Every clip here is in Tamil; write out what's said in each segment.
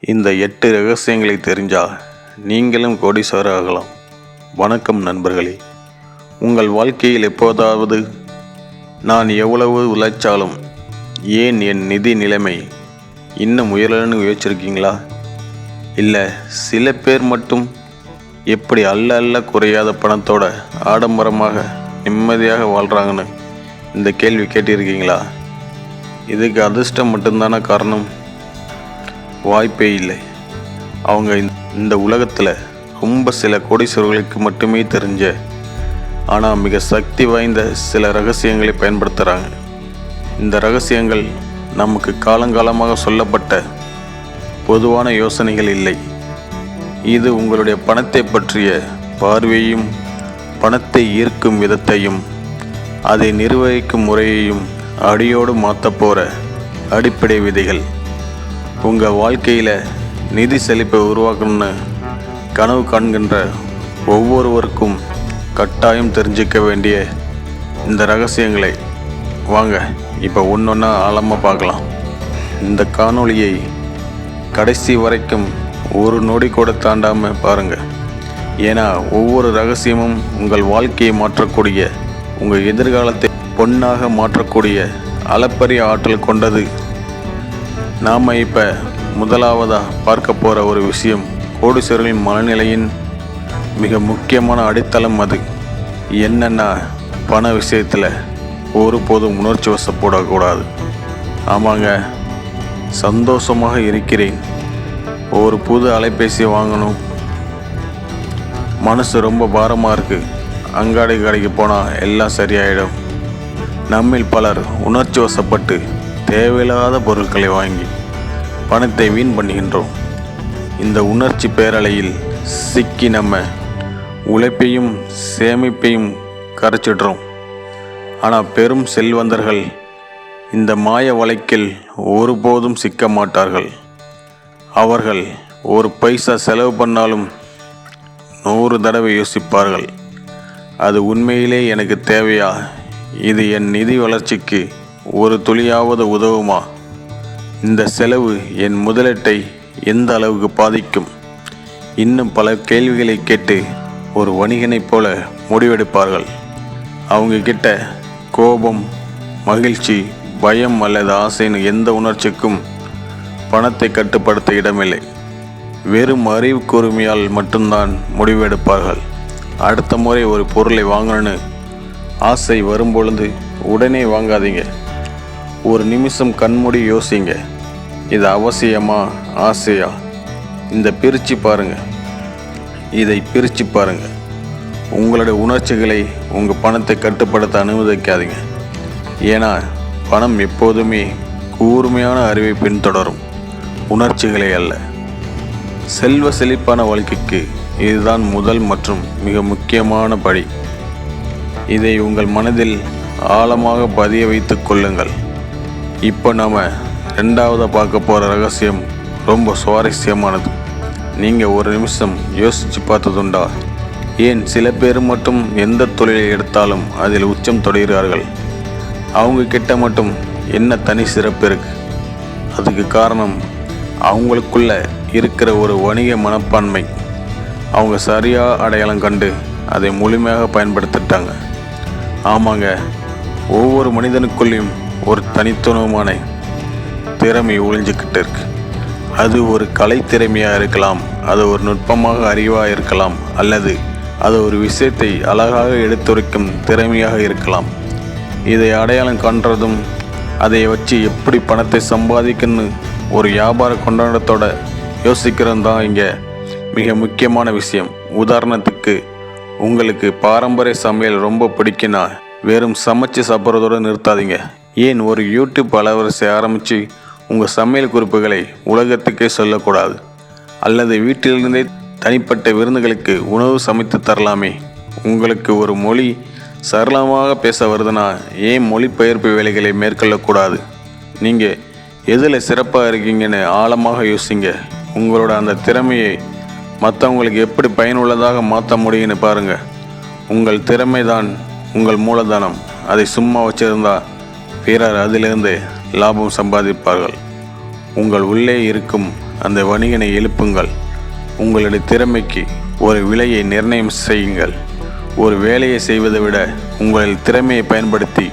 இந்த எட்டு ரகசியங்களை தெரிஞ்சால் நீங்களும் கோடீஸ்வரர் ஆகலாம் வணக்கம் நண்பர்களே. உங்கள் வாழ்க்கையில் எப்போதாவது நான் எவ்வளவு உழைச்சாலும் ஏன் என் நிதி நிலைமை இன்னும் உயரலன்னு யோசிச்சிருக்கீங்களா? இல்லை சில பேர் மட்டும் எப்படி அல்ல அல்ல குறையாத பணத்தோட ஆடம்பரமாக நிம்மதியாக வாழ்கிறாங்கன்னு இந்த கேள்வி கேட்டிருக்கீங்களா? இதுக்கு அதிர்ஷ்டம் மட்டும்தானே காரணம்? வாய்ப்பே இல்லை. அவங்க இந்த- உலகத்தில் ரொம்ப சில கோடீஸ்வரர்களுக்கு மட்டுமே தெரிஞ்ச ஆனால் மிக சக்தி வாய்ந்த சில ரகசியங்களை பயன்படுத்துகிறாங்க இந்த ரகசியங்கள் நமக்கு காலங்காலமாக சொல்லப்பட்ட பொதுவான யோசனைகள் இல்லை. இது உங்களுடைய பணத்தை பற்றிய பார்வையையும் பணத்தை ஈர்க்கும் விதத்தையும் அதை நிர்வகிக்கும் முறையையும் அடியோடு மாற்றப்போகிற அடிப்படை விதைகள். உங்கள் வாழ்க்கையில் நிதி செழிப்பை உருவாக்கணும்னு கனவு காண்கின்ற ஒவ்வொருவருக்கும் கட்டாயம் தெரிஞ்சிக்க வேண்டிய இந்த ரகசியங்களை வாங்க இப்போ ஒன்றொன்னா ஆழமாக பார்க்கலாம். இந்த காணொளியை கடைசி வரைக்கும் ஒரு நொடி கூட தாண்டாமல் பாருங்கள் ஏன்னா ஒவ்வொரு ரகசியமும் உங்கள் வாழ்க்கையை மாற்றக்கூடிய உங்கள் எதிர்காலத்தை பொன்னாக மாற்றக்கூடிய அளப்பரிய ஆற்றல் கொண்டது நாம் இப்போ முதலாவதாக பார்க்க போகிற ஒரு விஷயம் கோடீஸ்வரர்களின் மனநிலையின் மிக முக்கியமான அடித்தளம் அது. என்னென்னா பண விஷயத்தில் ஒருபோதும் உணர்ச்சி வசப்படக்கூடாது. ஆமாங்க சந்தோஷமாக இருக்கிறேன். ஒரு புது அலைபேசி வாங்கணும். மனசு ரொம்ப பாரமாக இருக்குது அங்காடி கடைக்கு போனால் எல்லாம் சரியாயிடும். நம்மில் பலர் உணர்ச்சி வசப்பட்டு தேவையில்லாத பொருட்களை வாங்கி பணத்தை வீண் பண்ணுகின்றோம். இந்த உணர்ச்சி பேரலையில் சிக்கி நம்ம உழைப்பையும் சேமிப்பையும் கரைச்சிடுறோம். ஆனால் பெரும் செல்வந்தர்கள் இந்த மாய வழக்கில் ஒருபோதும் சிக்க மாட்டார்கள். அவர்கள் ஒரு பைசா செலவு பண்ணாலும் நூறு தடவை யோசிப்பார்கள். அது உண்மையிலே எனக்கு தேவையா? இது என் நிதி வளர்ச்சிக்கு ஒரு துளியாவது உதவுமா? இந்த செலவு என் முதலீட்டை எந்த அளவுக்கு பாதிக்கும்? இன்னும் பல கேள்விகளை கேட்டு ஒரு வணிகனைப் போல முடிவெடுப்பார்கள். அவங்க கிட்ட கோபம் மகிழ்ச்சி பயம் அல்லது ஆசைன்னு எந்த உணர்ச்சிக்கும் பணத்தை கட்டுப்படுத்த இடமில்லை. வெறும் அறிவு கூர்மையால் மட்டும்தான் முடிவெடுப்பார்கள். அடுத்த முறை ஒரு பொருளை வாங்கணும்னு ஆசை வரும்பொழுது உடனே வாங்காதீங்க. ஒரு நிமிஷம் கண்மூடி யோசிங்க. இது அவசியமா? ஆசையா? இந்த பிரித்து பாருங்க. இதை பிரித்து பாருங்க. உங்களுடைய உணர்ச்சிகளை உங்கள் பணத்தை கட்டுப்படுத்த அனுமதிக்காதீங்க. ஏன்னா பணம் எப்போதுமே கூர்மையான அறிவை பின்தொடரும். உணர்ச்சிகளை அல்ல. செல்வ செழிப்பான வாழ்க்கைக்கு இதுதான் முதல் மற்றும் மிக முக்கியமான படி. இதை உங்கள் மனதில் ஆழமாக பதிய வைத்துக் கொள்ளுங்கள். இப்போ நாம் ரெண்டாவதாக பார்க்க போகிற ரகசியம் ரொம்ப சுவாரஸ்யமானது. நீங்கள் ஒரு நிமிஷம் யோசித்து பார்த்ததுண்டா? ஏன் சில பேர் மட்டும் எந்த தொழிலை எடுத்தாலும் அதில் உச்சம் தொடுகிறார்கள் அவங்க கிட்ட மட்டும் என்ன தனி சிறப்பு இருக்கு? அதுக்கு காரணம் அவங்களுக்குள்ள இருக்கிற ஒரு வணிக மனப்பான்மை. அவங்க சரியாக அடையாளம் கண்டு அதை முழுமையாக பயன்படுத்திட்டாங்க. ஆமாங்க ஒவ்வொரு மனிதனுக்குள்ளேயும் ஒரு தனித்துவமான திறமை ஒழிஞ்சிக்கிட்டு இருக்கு. அது ஒரு கலை திறமையாக இருக்கலாம் அது ஒரு நுட்பமாக அறிவாக இருக்கலாம் அல்லது அது ஒரு விஷயத்தை அழகாக எடுத்துரைக்கும் திறமையாக இருக்கலாம். இதை அடையாளம் காண்றதும் அதை வச்சு எப்படி பணத்தை சம்பாதிக்கணும்னு ஒரு வியாபார கொண்டாடத்தோட யோசிக்கிறது தான் இங்கே மிக முக்கியமான விஷயம். உதாரணத்துக்கு உங்களுக்கு பாரம்பரிய சமையல் ரொம்ப பிடிக்குன்னா வெறும் சமைச்சு சாப்பிட்றதோடு நிறுத்தாதீங்க. ஏன் ஒரு யூடியூப் அலவரிசை ஆரம்பித்து உங்கள் சமையல் குறிப்புகளை உலகத்துக்கே சொல்லக்கூடாது? அல்லது வீட்டிலிருந்தே தனிப்பட்ட விருந்துகளுக்கு உணவு சமைத்து தரலாமே? உங்களுக்கு ஒரு மொழி சரளமாக பேச வருதுன்னா ஏன் மொழிபெயர்ப்பு வேலைகளை மேற்கொள்ளக்கூடாது? நீங்கள் எதில் சிறப்பாக இருக்கீங்கன்னு ஆழமாக யோசிங்க. உங்களோட அந்த திறமையை மற்றவங்களுக்கு எப்படி பயனுள்ளதாக மாற்ற முடியும்னு பாருங்கள் உங்கள் திறமை தான் உங்கள் மூலதனம். அதை சும்மா வச்சுருந்தா பிறர் அதிலிருந்து லாபம் சம்பாதிப்பார்கள். உங்கள் உள்ளே இருக்கும் அந்த வணிகனை எழுப்புங்கள். உங்களுடைய திறமைக்கு ஒரு விலையை நிர்ணயம் செய்யுங்கள். ஒரு வேலையை செய்வதை விட உங்கள் திறமையை பயன்படுத்தி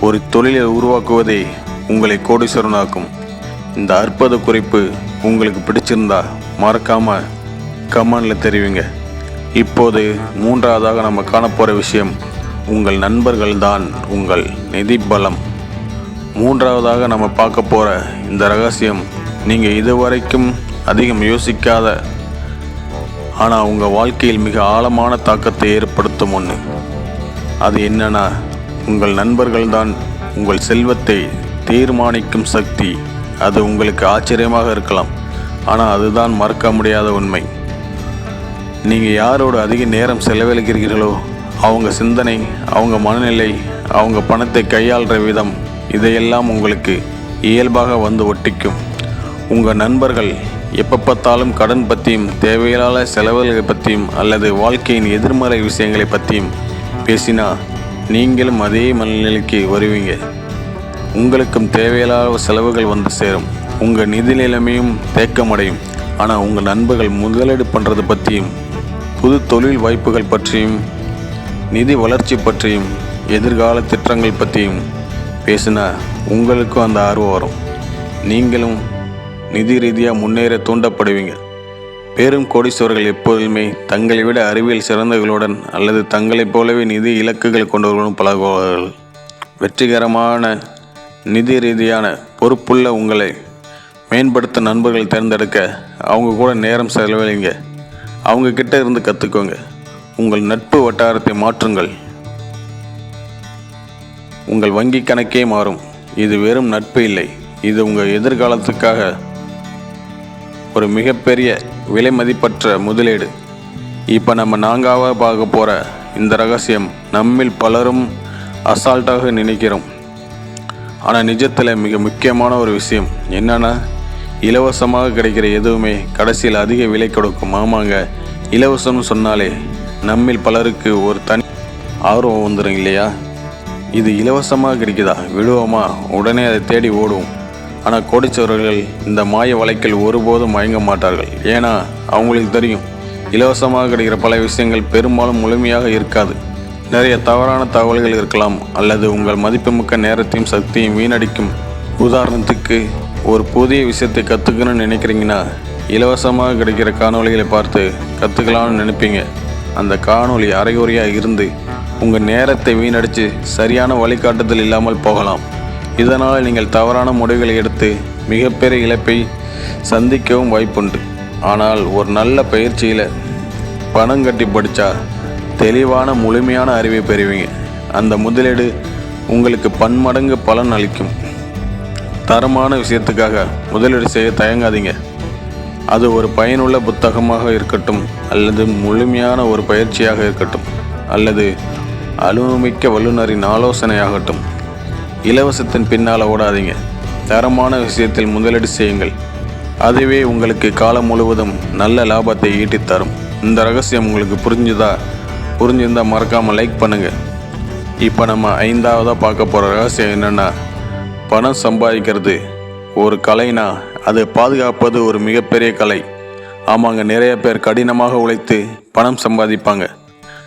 ஒரு தொழிலை உருவாக்குவதே உங்களை கோடீஸ்வரனாக்கும். இந்த அற்புத குறிப்பு உங்களுக்கு பிடிச்சிருந்தா மறக்காமல் கமெண்டில் தெரிவிங்க. இப்போது மூன்றாவதாக நம்ம காணப்போகிற விஷயம் உங்கள் நண்பர்கள்தான் உங்கள் நிதி பலம். மூன்றாவதாக நம்ம பார்க்க போகிற இந்த ரகசியம் நீங்கள் இதுவரைக்கும் அதிகம் யோசிக்காத ஆனால் உங்கள் வாழ்க்கையில் மிக ஆழமான தாக்கத்தை ஏற்படுத்தும் ஒன்று அது என்னன்னா உங்கள் நண்பர்கள்தான் உங்கள் செல்வத்தை தீர்மானிக்கும் சக்தி. அது உங்களுக்கு ஆச்சரியமாக இருக்கலாம் ஆனால் அதுதான் மறக்க முடியாத உண்மை. நீங்கள் யாரோடு அதிக நேரம் செலவழிக்கிறீர்களோ அவங்க சிந்தனை அவங்க மனநிலை அவங்க பணத்தை கையாளுற விதம் இதையெல்லாம் உங்களுக்கு இயல்பாக வந்து ஒட்டிக்கும். உங்கள் நண்பர்கள் எப்போ பார்த்தாலும் கடன் பற்றியும் தேவையில்லாத செலவுகளை பற்றியும் அல்லது வாழ்க்கையின் எதிர்மறை விஷயங்களை பற்றியும் பேசினா நீங்களும் அதே மனநிலைக்கு வருவீங்க. உங்களுக்கும் தேவையில்லாத செலவுகள் வந்து சேரும். உங்கள் நிதி நிலைமையும் தேக்கமடையும். ஆனால் உங்கள் நண்பர்கள் முதலீடு பண்ணுறது பற்றியும் புது தொழில் வாய்ப்புகள் பற்றியும் நிதி வளர்ச்சி பற்றியும் எதிர்கால திட்டங்கள் பற்றியும் பேசினா உங்களுக்கும் அந்த ஆர்வம் வரும். நீங்களும் நிதி ரீதியாக முன்னேற தூண்டப்படுவீங்க. பெரும் கோடீஸ்வரர்கள் எப்போதுமே தங்களை விட அறிவியல் சிறந்தவர்களுடன் அல்லது தங்களைப் போலவே நிதி இலக்குகள் கொண்டவர்களுடன் பழகுவார்கள். வெற்றிகரமான நிதி ரீதியான பொறுப்புள்ள உங்களை மேம்படுத்த நண்பர்கள் தேர்ந்தெடுக்க அவங்க கூட நேரம் செலவழிங்க. அவங்க கிட்ட இருந்து கற்றுக்கோங்க உங்கள் நட்பு வட்டாரத்தை மாற்றுங்கள். உங்கள் வங்கி கணக்கே மாறும். இது வெறும் நட்பு இல்லை. இது உங்கள் எதிர்காலத்துக்காக ஒரு மிகப்பெரிய விலை மதிப்பற்ற முதலீடு. இப்போ நம்ம நான்காக பார்க்க போகிற இந்த ரகசியம் நம்மில் பலரும் அசால்ட்டாக நினைக்கிறோம். ஆனால் நிஜத்தில் மிக முக்கியமான ஒரு விஷயம் என்னென்னா இலவசமாக கிடைக்கிற எதுவுமே கடைசியில் அதிக விலை கொடுக்கும். ஆமாங்க இலவசம்னு சொன்னாலே நம்மில் பலருக்கு ஒரு தனி ஆர்வம் வந்துடும் இல்லையா? இது இலவசமாக கிடைக்குதா விடுவோமா உடனே அதை தேடி ஓடுவோம் ஆனால் கோடிச்சவர்கள் இந்த மாய வழக்கில் ஒருபோதும் மயங்க மாட்டார்கள். ஏன்னா அவங்களுக்கு தெரியும் இலவசமாக கிடைக்கிற பல விஷயங்கள் பெரும்பாலும் முழுமையாக இருக்காது. நிறைய தவறான தகவல்கள் இருக்கலாம் அல்லது உங்கள் மதிப்புமிக்க நேரத்தையும் சக்தியும் வீணடிக்கும். உதாரணத்துக்கு ஒரு புதிய விஷயத்தை கற்றுக்கணும்னு நினைக்கிறீங்கன்னா இலவசமாக கிடைக்கிற காணொளிகளை பார்த்து கற்றுக்கலாம்னு நினைப்பீங்க. அந்த காணொளி அரைகுறையாக இருந்து உங்கள் நேரத்தை வீணடித்து சரியான வழிகாட்டுதல் இல்லாமல் போகலாம். இதனால் நீங்கள் தவறான முடிவுகளை எடுத்து மிகப்பெரிய இழப்பை சந்திக்கவும் வாய்ப்புண்டு. ஆனால் ஒரு நல்ல பயிற்சியில் பணம் கட்டி படித்தா தெளிவான முழுமையான அறிவை பெறுவீங்க. அந்த முதலீடு உங்களுக்கு பன்மடங்கு பலன் அளிக்கும். தரமான விஷயத்துக்காக முதலீடு செய்ய தயங்காதீங்க. அது ஒரு பயனுள்ள புத்தகமாக இருக்கட்டும் அல்லது முழுமையான ஒரு பயிற்சியாக இருக்கட்டும் அல்லது அனுபவமிக்க வல்லுநரின் ஆலோசனையாகட்டும். இலவசத்தின் பின்னால் ஓடாதீங்க. தரமான விஷயத்தில் முதலீடு செய்யுங்கள். அதுவே உங்களுக்கு காலம் முழுவதும் நல்ல லாபத்தை ஈட்டித் தரும். இந்த ரகசியம் உங்களுக்கு புரிஞ்சுதா? புரிஞ்சிருந்தால் மறக்காமல் லைக் பண்ணுங்கள் இப்போ நம்ம ஐந்தாவதாக பார்க்க போகிற ரகசியம் என்னென்னா பணம் சம்பாதிக்கிறது ஒரு கலைனா அது பாதுகாப்பது ஒரு மிகப்பெரிய கலை. ஆமாங்க நிறைய பேர் கடினமாக உழைத்து பணம் சம்பாதிப்பாங்க.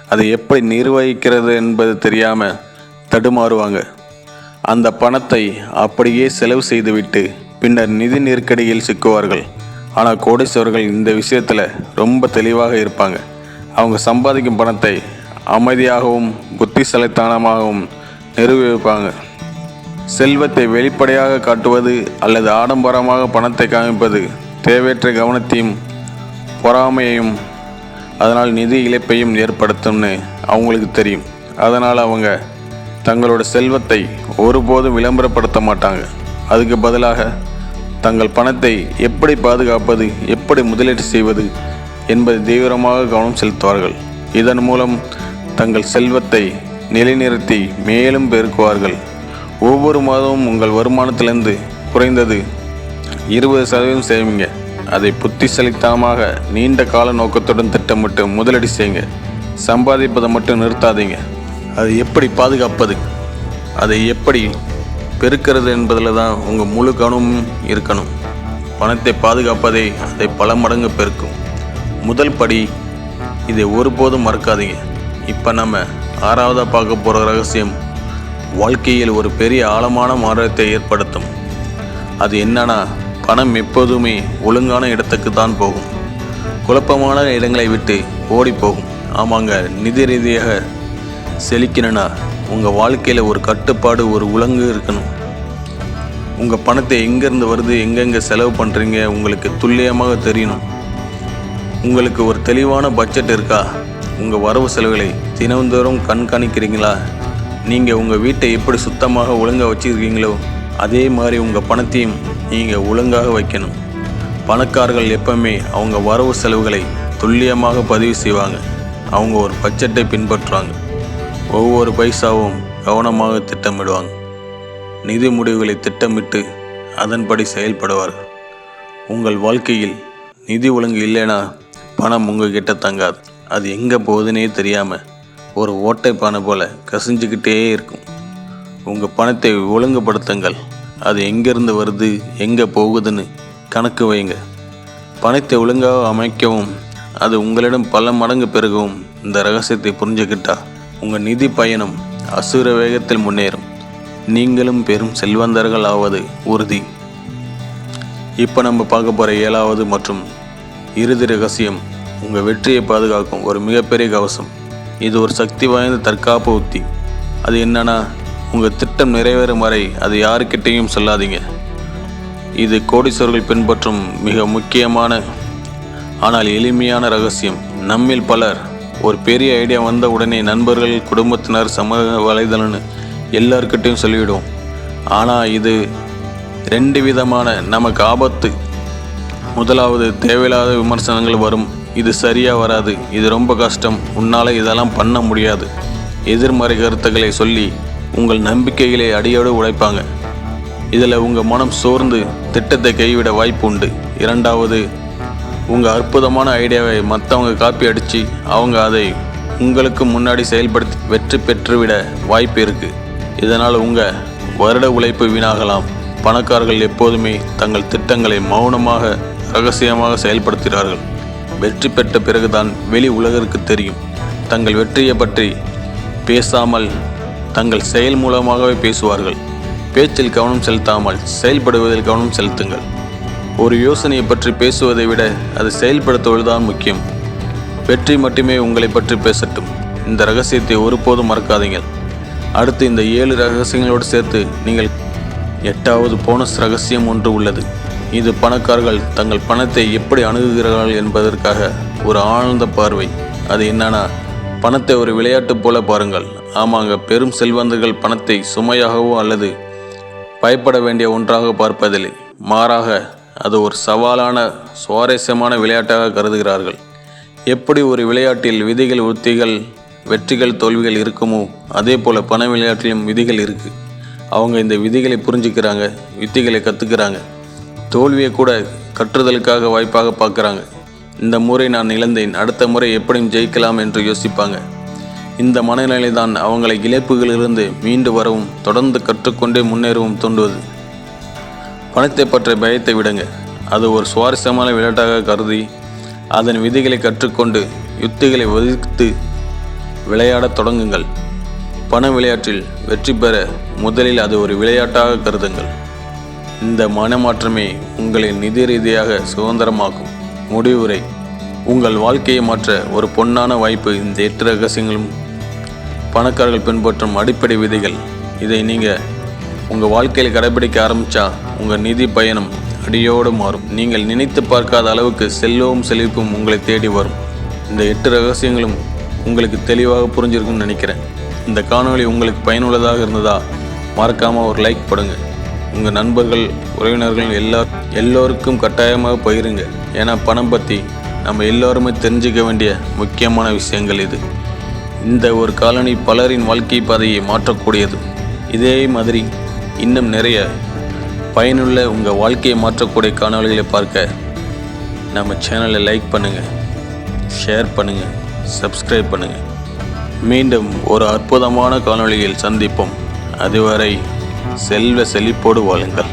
அதை எப்படி நிர்வகிக்கிறது என்பது தெரியாமல் தடுமாறுவாங்க. அந்த பணத்தை அப்படியே செலவு செய்துவிட்டு பின்னர் நிதி நெருக்கடியில் சிக்குவார்கள். ஆனால் கோடீஸ்வரர்கள் இந்த விஷயத்தில் ரொம்ப தெளிவாக இருப்பாங்க. அவங்க சம்பாதிக்கும் பணத்தை அமைதியாகவும் புத்திசலைத்தனமாகவும் நிர்வகிப்பாங்க செல்வத்தை வெளிப்படையாக காட்டுவது அல்லது ஆடம்பரமாக பணத்தை காமிப்பது தேவையற்ற கவனத்தையும் பொறாமையையும் அதனால் நிதி இழப்பையும் ஏற்படுத்தும்னு அவங்களுக்கு தெரியும். அதனால் அவங்க தங்களோட செல்வத்தை ஒருபோதும் விளம்பரப்படுத்த மாட்டாங்க. அதுக்கு பதிலாக தங்கள் பணத்தை எப்படி பாதுகாப்பது எப்படி முதலீடு செய்வது என்பதை தீவிரமாக கவனம் செலுத்துவார்கள். இதன் மூலம் தங்கள் செல்வத்தை நிலைநிறுத்தி மேலும் பெருக்குவார்கள். ஒவ்வொரு மாதமும் உங்கள் வருமானத்திலிருந்து குறைந்தது இருபது சதவீதம் சேவிங்க அதை புத்திசலித்தனமாக நீண்ட கால நோக்கத்துடன் திட்டமிட்டு முதலீடு செய்யுங்க. சம்பாதிப்பதை மட்டும் நிறுத்தாதீங்க. அது எப்படி பாதுகாப்பது? அதை எப்படி பெருக்கிறது என்பதில் தான் உங்கள் முழு கவனமும் இருக்கணும். பணத்தை பாதுகாப்பதே அதை பல மடங்கு பெருக்கும். முதல் படி இதை ஒருபோதும் மறக்காதீங்க. இப்போ நம்ம ஆறாவதாக பார்க்க போகிற ரகசியம் வாழ்க்கையில் ஒரு பெரிய ஆழமான மாற்றத்தை ஏற்படுத்தும். அது என்னன்னா பணம் எப்போதுமே ஒழுங்கான இடத்துக்கு தான் போகும். குழப்பமான இடங்களை விட்டு ஓடி போகும். ஆமாங்க நிதி ரீதியாக செழிக்கணும்னா உங்கள் வாழ்க்கையில் ஒரு கட்டுப்பாடு ஒரு உலங்கு இருக்கணும். உங்கள் பணத்தை எங்கேருந்து வருது எங்கெங்கே செலவு பண்ணுறீங்க உங்களுக்கு துல்லியமாக தெரியணும். உங்களுக்கு ஒரு தெளிவான பட்ஜெட் இருக்கா? உங்கள் வரவு செலவுகளை தினந்தோறும் கண்காணிக்கிறீங்களா? நீங்கள் உங்கள் வீட்டை எப்படி சுத்தமாக ஒழுங்காக வச்சுருக்கீங்களோ அதே மாதிரி உங்கள் பணத்தையும் நீங்கள் ஒழுங்காக வைக்கணும். பணக்காரர்கள் எப்பவுமே அவங்க வரவு செலவுகளை துல்லியமாக பதிவு செய்வாங்க. அவங்க ஒரு பட்ஜெட்டை பின்பற்றுவாங்க. ஒவ்வொரு பைசாவும் கவனமாக திட்டமிடுவாங்க. நிதி முடிவுகளை திட்டமிட்டு அதன்படி செயல்படுவார்கள் உங்கள் வாழ்க்கையில் நிதி ஒழுங்கு இல்லைன்னா பணம் உங்ககிட்ட தங்காது. அது எங்கே போகுதுன்னே தெரியாமல் ஒரு ஓட்டை பானை போல் கசிஞ்சுக்கிட்டே இருக்கும். உங்கள் பணத்தை ஒழுங்குபடுத்துங்கள். அது எங்கேருந்து வருது எங்கே போகுதுன்னு கணக்கு வைங்க பணத்தை ஒழுங்காக அமைக்கவும் அது உங்களிடம் பல மடங்கு பெருகவும் இந்த ரகசியத்தை புரிஞ்சுக்கிட்டா உங்கள் நிதி பயணம் அசுர வேகத்தில் முன்னேறும். நீங்களும் பெரும் செல்வந்தர்கள் ஆவது உறுதி. இப்போ நம்ம பார்க்க போகிற ஏழாவது மற்றும் இறுதி ரகசியம் உங்கள் வெற்றியை பாதுகாக்கும் ஒரு மிகப்பெரிய கவசம். இது ஒரு சக்தி வாய்ந்த தற்காப்பு உத்தி. அது என்னன்னா உங்கள் திட்டம் நிறைவேறும் வரை அது யாருக்கிட்டேயும் சொல்லாதீங்க. இது கோடீஸ்வரர்கள் பின்பற்றும் மிக முக்கியமான ஆனால் எளிமையான ரகசியம். நம்மில் பலர் ஒரு பெரிய ஐடியா வந்த உடனே நண்பர்கள் குடும்பத்தினர் சமூக வலைதளம்னு எல்லாருக்கிட்டையும் சொல்லிவிடும் ஆனால் இது ரெண்டு விதமான நமக்கு ஆபத்து. முதலாவது தேவையில்லாத விமர்சனங்கள் வரும். இது சரியாக வராது. இது ரொம்ப கஷ்டம். உன்னால் இதெல்லாம் பண்ண முடியாது. எதிர்மறை கருத்துக்களை சொல்லி உங்கள் நம்பிக்கைகளை அடியோடு உழைப்பாங்க இதில் உங்கள் மனம் சோர்ந்து திட்டத்தை கைவிட வாய்ப்பு உண்டு. இரண்டாவது உங்கள் அற்புதமான ஐடியாவை மற்றவங்க காப்பி அடித்து அவங்க அதை உங்களுக்கு முன்னாடி செயல்படுத்தி வெற்றி பெற்றுவிட வாய்ப்பு இருக்குது இதனால் உங்கள் வருட உழைப்பு வீணாகலாம். பணக்காரர்கள் எப்போதுமே தங்கள் திட்டங்களை மௌனமாக ரகசியமாக செயல்படுத்துகிறார்கள். வெற்றி பெற்ற பிறகுதான் வெளி உலகிற்கு தெரியும். தங்கள் வெற்றியை பற்றி பேசாமல் தங்கள் செயல் மூலமாகவே பேசுவார்கள். பேச்சில் கவனம் செலுத்தாமல் செயல்படுவதில் கவனம் செலுத்துங்கள். ஒரு யோசனையை பற்றி பேசுவதை விட அது செயல்படுத்துவதுதான் முக்கியம். வெற்றி மட்டுமே உங்களை பற்றி பேசட்டும். இந்த ரகசியத்தை ஒருபோதும் மறக்காதீங்கள். அடுத்து இந்த ஏழு ரகசியங்களோடு சேர்த்து நீங்கள் எட்டாவது போனஸ் ரகசியம் ஒன்று உள்ளது. இது பணக்காரர்கள் தங்கள் பணத்தை எப்படி அணுகுகிறார்கள் என்பதற்காக ஒரு ஆழ்ந்த பார்வை. அது என்னன்னா பணத்தை ஒரு விளையாட்டு போல பாருங்கள். ஆமாங்க பெரும் செல்வந்தர்கள் பணத்தை சுமையாகவோ அல்லது பயப்பட வேண்டிய ஒன்றாக பார்ப்பதில்லை. மாறாக அது ஒரு சவாலான சுவாரஸ்யமான விளையாட்டாக கருதுகிறார்கள். எப்படி ஒரு விளையாட்டில் விதிகள் உத்திகள் வெற்றிகள் தோல்விகள் இருக்குமோ அதே போல் பண விளையாட்டிலும் விதிகள் இருக்குது அவங்க இந்த விதிகளை புரிஞ்சுக்கிறாங்க யுத்திகளை கற்றுக்கிறாங்க தோல்வியை கூட கற்றுதலுக்காக வாய்ப்பாக பார்க்குறாங்க. இந்த முறை நான் இழந்தேன் அடுத்த முறை எப்படியும் ஜெயிக்கலாம் என்று யோசிப்பாங்க. இந்த மனநிலை தான் அவங்களை இழப்புகளிலிருந்து மீண்டு வரவும் தொடர்ந்து கற்றுக்கொண்டே முன்னேறவும் தூண்டுவது. பணத்தை பற்றிய பயத்தை விடுங்க. அது ஒரு சுவாரஸ்யமான விளையாட்டாக கருதி அதன் விதிகளை கற்றுக்கொண்டு யுத்திகளை ஒதுக்கித்து விளையாடத் தொடங்குங்கள். பண விளையாட்டில் வெற்றி பெற முதலில் அது ஒரு விளையாட்டாக கருதுங்கள். இந்த மனமாற்றமே உங்களை நிதி ரீதியாக சுதந்திரமாக்கும். முடிவுரை. உங்கள் வாழ்க்கையை மாற்ற ஒரு பொன்னான வாய்ப்பு இந்த எட்டு ரகசியங்களும் பணக்காரர்கள் பின்பற்றும் அடிப்படை விதிகள். இதை நீங்கள் உங்கள் வாழ்க்கையில் கடைபிடிக்க ஆரம்பித்தா உங்கள் நிதி பயணம் அடியோடு மாறும். நீங்கள் நினைத்து பார்க்காத அளவுக்கு செல்வமும் செழிப்பும் உங்களை தேடி வரும். இந்த எட்டு ரகசியங்களும் உங்களுக்கு தெளிவாக புரிஞ்சிருக்கும்னு நினைக்கிறேன். இந்த காணொளி உங்களுக்கு பயனுள்ளதாக இருந்ததா மறக்காமல் ஒரு லைக் போடுங்க. உங்கள் நண்பர்கள் உறவினர்கள் எல்லா எல்லோருக்கும் கட்டாயமாக பகிருங்க. ஏன்னா பணம் பற்றி நம்ம எல்லோருமே தெரிஞ்சுக்க வேண்டிய முக்கியமான விஷயங்கள் இது. இந்த ஒரு காலனி பலரின் வாழ்க்கை பாதையை மாற்றக்கூடியது. இதே மாதிரி இன்னும் நிறைய பயனுள்ள உங்கள் வாழ்க்கையை மாற்றக்கூடிய காணொளிகளை பார்க்க நம்ம சேனலை லைக் பண்ணுங்கள் ஷேர் பண்ணுங்கள் சப்ஸ்கிரைப் பண்ணுங்கள் மீண்டும் ஒரு அற்புதமான காணொளியில் சந்திப்போம். அதுவரை செல்வ செழிப்போடு வாழுங்கள்.